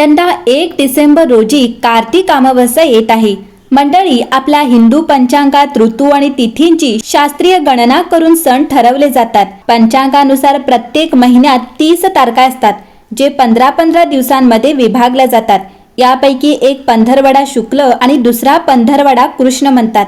यंदा एक डिसेंबर रोजी कार्तिक अमावस्या येत आहे. मंडळी आपल्या हिंदू पंचांगात ऋतू आणि तिथींची शास्त्रीय गणना करून सण ठरवले जातात. पंचांगानुसार प्रत्येक महिन्यात तीस तारखा असतात जे पंधरा पंधरा दिवसांमध्ये विभागल्या जातात. यापैकी एक पंधरवडा शुक्ल आणि दुसरा पंधरवडा कृष्ण म्हणतात.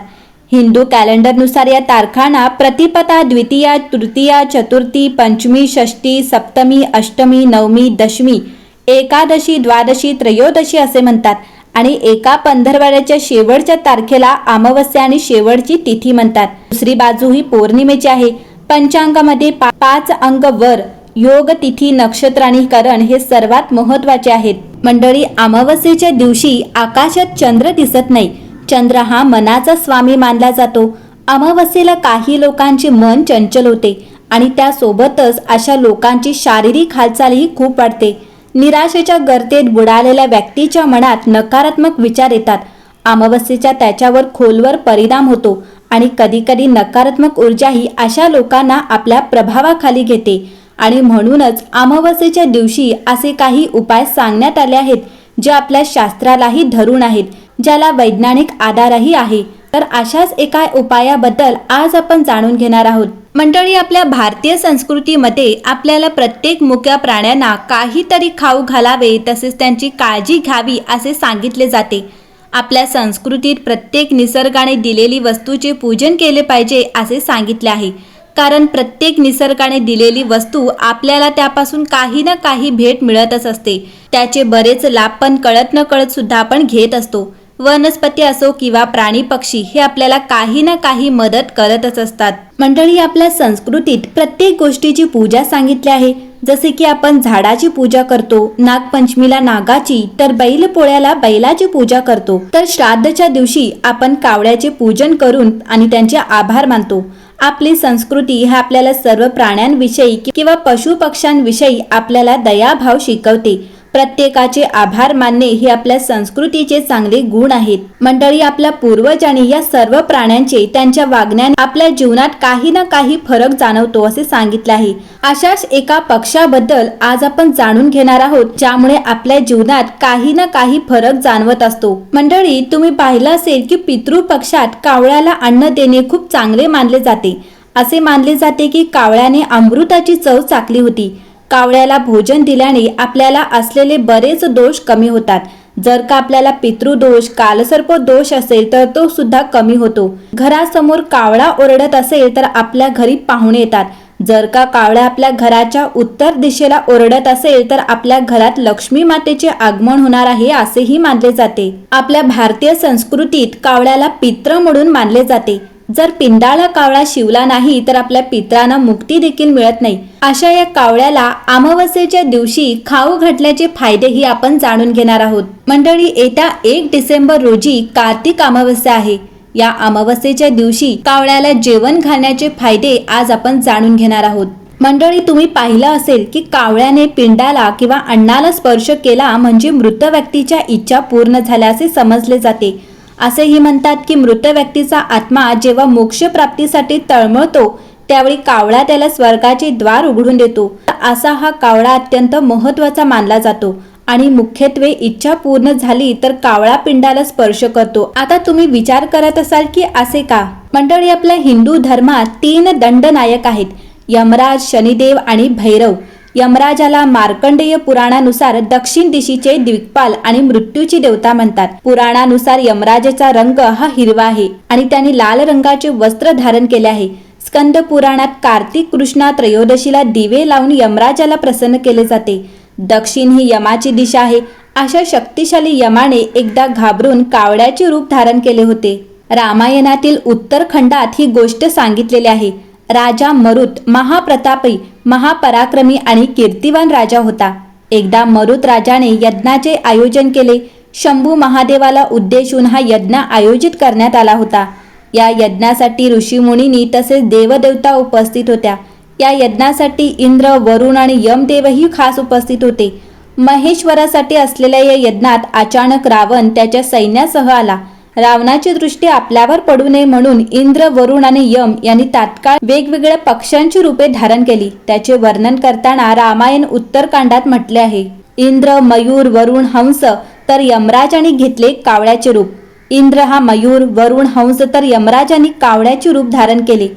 हिंदू कॅलेंडरनुसार या तारखांना प्रतिपदा द्वितीया तृतीया चतुर्थी पंचमी षष्टी सप्तमी अष्टमी नवमी दशमी एकादशी द्वादशी त्रयोदशी असे म्हणतात. आणि एका पंधरवड्याच्या शेवटच्या तारखेला अमावस्या आणि शेवटची तिथी म्हणतात. दुसरी बाजू ही पौर्णिमेची आहे. पंचांगामध्ये पाच अंग वर योग तिथी नक्षत्र आणि करण हे सर्वात महत्त्वाचे आहेत. मंडळी अमावस्येच्या दिवशी आकाशात चंद्र दिसत नाही. चंद्र हा मनाचा स्वामी मानला जातो. अमावस्येला काही लोकांचे मन चंचल होते आणि त्यासोबतच अशा लोकांची शारीरिक हालचालही खूप वाढते. निराशेच्या गर्तेत बुडालेल्या व्यक्तीच्या मनात नकारात्मक विचार येतात. अमावस्येचा त्याच्यावर खोलवर परिणाम होतो आणि कधीकधी नकारात्मक ऊर्जाही अशा लोकांना आपल्या प्रभावाखाली घेते. आणि म्हणूनच अमावस्येच्या दिवशी असे काही उपाय सांगण्यात आले आहेत जे आपल्या शास्त्रालाही धरून आहेत ज्याला वैज्ञानिक आधारही आहे. तर अशाच एका उपायाबद्दल आज आपण जाणून घेणार आहोत. मंडळी आपल्या भारतीय संस्कृतीमध्ये आपल्याला प्रत्येक मुक्या प्राण्यांना काहीतरी खाऊ घालावे तसेच त्यांची काळजी घ्यावी असे सांगितले जाते. आपल्या संस्कृतीत प्रत्येक निसर्गाने दिलेली वस्तूचे पूजन केले पाहिजे असे सांगितले आहे. कारण प्रत्येक निसर्गाने दिलेली वस्तू आपल्याला त्यापासून काही ना काही भेट मिळतच असते. त्याचे बरेच लाभ पण कळत न कळत सुद्धा आपण घेत असतो. वनस्पती असो किंवा प्राणी पक्षी हे आपल्याला काही ना काही मदत करतच असतात. मंडळी आपल्या संस्कृतीत प्रत्येक गोष्टीची पूजा सांगितली आहे. जसे की आपण झाडाची पूजा करतो नागपंचमीला नागाची तर बैल पोळ्याला बैलाची पूजा करतो. तर श्राद्धच्या दिवशी आपण कावड्याचे पूजन करून आणि त्यांचे आभार मानतो. आपली संस्कृती ह्या आपल्याला सर्व प्राण्यांविषयी किंवा पशु पक्ष्यांविषयी आपल्याला दयाभाव शिकवते. प्रत्येकाचे आभार मानणे हे आपल्या संस्कृतीचे चांगले गुण आहेत. मंडळी आपल्या पूर्वजांनी या सर्व प्राण्यांचे त्यांच्या वागण्याने आपल्या जीवनात काही ना काही फरक जाणवतो असे सांगितले आहे. अशाच एका पक्षाबद्दल आज आपण जाणून घेणार आहोत ज्यामुळे आपल्या जीवनात काही ना काही फरक जाणवत असतो. मंडळी तुम्ही पाहिलं असेल की पितृ पक्षात कावळ्याला अन्न देणे खूप चांगले मानले जाते. असे मानले जाते की कावळ्याने अमृताची चव चाकली होती. कावळ्याला भोजन दिल्याने आपल्याला असलेले बरेच दोष कमी होतात. जर का आपल्याला पितृदोष कालसर्प दोष असेल तर तो सुद्धा कमी होतो. घरासमोर कावळा ओरडत असेल तर आपल्या घरी पाहुणे येतात. जर का कावळा आपल्या घराच्या उत्तर दिशेला ओरडत असेल तर आपल्या घरात लक्ष्मी मातेचे आगमन होणार आहे असेही मानले जाते. आपल्या भारतीय संस्कृतीत कावळ्याला पित्र म्हणून मानले जाते. जर पिंडाळा कावळा शिवला नाही तर आपल्या पित्रांना मुक्ती देखील मिळत नाही. अशा या कावळ्याला अमावस्येच्या दिवशी खाऊ घातल्याचे फायदेही आपण जाणून घेणार आहोत. मंडळी येत्या एक डिसेंबर रोजी कार्तिक अमावस्या आहे. या अमावस्येच्या दिवशी कावळ्याला जेवण घालण्याचे फायदे आज आपण जाणून घेणार आहोत. मंडळी तुम्ही पाहिलं असेल की कावळ्याने पिंडाला किंवा अन्नाला स्पर्श केला म्हणजे मृत व्यक्तीच्या इच्छा पूर्ण झाल्या असे समजले जाते. असेही म्हणतात की मृत व्यक्तीचा आत्मा जेव्हा मोक्ष प्राप्तीसाठी तळमळतो त्यावेळी कावळा त्याला स्वर्गाचे द्वार उघडून देतो. असा हा कावळा अत्यंत महत्त्वाचा मानला जातो आणि मुख्यत्वे इच्छा पूर्ण झाली तर कावळा पिंडाला स्पर्श करतो. आता तुम्ही विचार करत असाल की असे का? मंडळी आपल्या हिंदू धर्मात तीन दंडनायक आहेत. यमराज शनिदेव आणि भैरव. यमराजाला मार्कंडेय पुराणानुसार दक्षिण दिशेचे द्विकपाल आणि मृत्यूची देवता म्हणतात. पुराणानुसार यमराजाचा रंग हा हिरवा आहे आणि त्याने लाल रंगाचे वस्त्र धारण केले आहे. स्कंद पुराणात कार्तिक कृष्णा त्रयोदशीला दिवे लावून यमराजाला प्रसन्न केले जाते. दक्षिण ही यमाची दिशा आहे. अशा शक्तिशाली यमाने एकदा घाबरून कावड्याचे रूप धारण केले होते. रामायणातील उत्तरखंडात ही गोष्ट सांगितलेली आहे. राजा मरुत महाप्रतापी महापराक्रमी आणि कीर्तिवान राजा होता. एकदा मरुत राजाने यज्ञाचे आयोजन केले. शंभू महादेवाला उद्देशून हा यज्ञ आयोजित करण्यात आला होता. या यज्ञासाठी ऋषीमुनींनी तसेच देवदेवता उपस्थित होत्या. या यज्ञासाठी इंद्र वरुण आणि यमदेवही खास उपस्थित होते. महेश्वरासाठी असलेल्या या यज्ञात अचानक रावण त्याच्या सैन्यासह आला. रावणाची दृष्टी आपल्यावर पडू नये म्हणून इंद्र वरुण आणि यम यांनी तात्काळ वेगवेगळ्या पक्ष्यांची रूपे धारण केली. त्याचे वर्णन करताना रामायण उत्तरकांडात म्हटले आहे. इंद्र मयूर वरुण हंस तर यमराजाने घेतले कावळ्याचे रूप. इंद्र हा मयूर वरुण हंस तर यमराजांनी कावळ्याचे रूप धारण केले.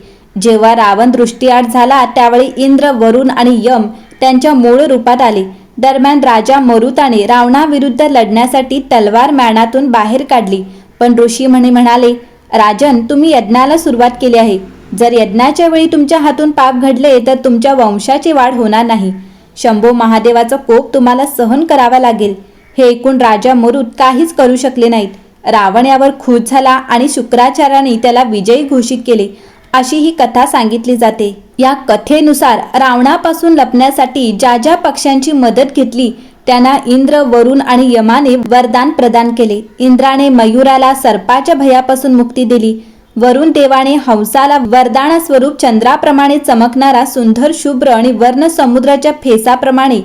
जेव्हा रावण दृष्टीआड झाला त्यावेळी इंद्र वरुण आणि यम त्यांच्या मूळ रूपात आले. दरम्यान राजा मरुताने रावणाविरुद्ध लढण्यासाठी तलवार मॅणातून बाहेर काढली. पण ऋषी म्हणे म्हणाले राजन तुम्ही यज्ञाला सुरुवात केली आहे. जर यज्ञाच्या वेळी तुमच्या हातून पाप घडले तर तुमच्या वंशाची वाढ होणार नाही. शंभो महादेवाचा कोप तुम्हाला सहन करावा लागेल. हे ऐकून राजा मरुत काहीच करू शकले नाहीत. रावण यावर खुश झाला आणि शुक्राचार्याने त्याला विजयी घोषित केले. अशी ही कथा सांगितली जाते. या कथेनुसार रावणापासून लपण्यासाठी ज्या ज्या पक्ष्यांची मदत घेतली त्यांना इंद्र वरुण आणि यमाने वरदान प्रदान केले. इंद्राने मयुराला सर्पाच्या भयापासून मुक्ती दिली. वरुण देवाने हंसाला वरदान स्वरूप चंद्राप्रमाणे चमकणारा सुंदर शुभ्र आणि वर्ण समुद्राच्या फेसाप्रमाणे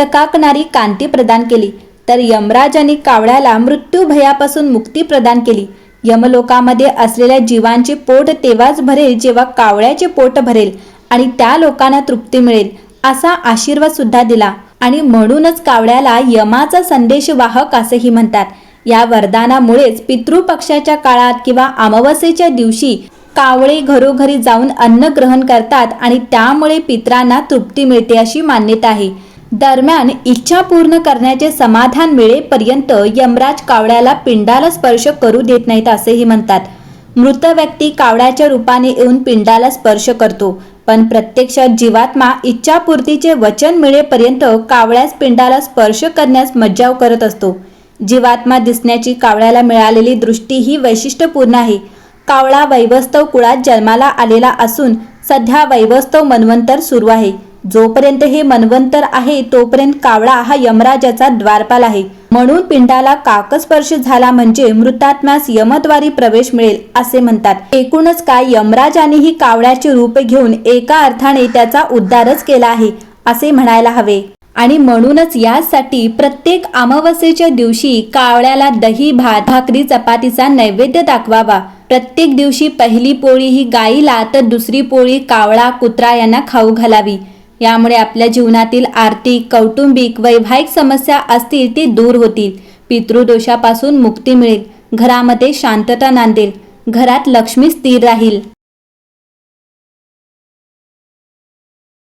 तकाकणारी कांती प्रदान केली. तर यमराजाने कावळ्याला मृत्यू भयापासून मुक्ती प्रदान केली. यमलोकामध्ये असलेल्या जीवांचे पोट तेव्हाच भरेल जेव्हा कावळ्याचे पोट भरेल आणि त्या लोकांना तृप्ती मिळेल असा आशीर्वाद सुद्धा दिला. आणि म्हणूनच कावळ्याला यमाचा संदेश वाहक असेही म्हणतात. या वरदानामुळेच पितृपक्षाच्या काळात किंवा अमावस्येच्या दिवशी कावळे घरोघरी जाऊन अन्न ग्रहण करतात आणि त्यामुळे पित्रांना तृप्ती मिळते अशी मान्यता आहे. दरम्यान इच्छा पूर्ण करण्याचे समाधान मिळेपर्यंत यमराज कावळ्याला पिंडाला स्पर्श करू देत नाहीत असेही म्हणतात. मृत व्यक्ती कावळ्याच्या रूपाने येऊन पिंडाला स्पर्श करतो. पण प्रत्यक्षात जीवात्मा इच्छापूर्तीचे वचन मिळेपर्यंत कावळ्यास पिंडाला स्पर्श करण्यास मज्जाव करत असतो. जीवात्मा दिसण्याची कावळ्याला मिळालेली दृष्टी ही वैशिष्ट्यपूर्ण आहे. कावळा वैवस्तव कुळात जन्माला आलेला असून सध्या वैवस्तव मनवंतर सुरू आहे. जोपर्यंत हे मनवंतर आहे तोपर्यंत कावळा हा यमराजाचा द्वारपाल आहे. म्हणून पिंडाला काकस्पर्श झाला म्हणजे मृतात्म्यास यमद्वारी प्रवेश मिळेल असे म्हणतात. एकूणच काय यमराजानेही कावळ्याचे रूप घेऊन एका अर्थाने त्याचा उद्धारच केला आहे असे म्हणायला हवे. आणि म्हणूनच यासाठी प्रत्येक अमावस्येच्या दिवशी कावळ्याला दही भात भाकरी चपातीचा नैवेद्य दाखवावा. प्रत्येक दिवशी पहिली पोळी ही गाईला तर दुसरी पोळी कावळा कुत्रा यांना खाऊ घालावी. यामुळे आपल्या जीवनातील आर्थिक कौटुंबिक वैवाहिक समस्या असतील ती दूर होतील. पितृदोषापासून मुक्ती मिळेल. घरामध्ये शांतता नांदेल. घरात लक्ष्मी स्थिर राहील.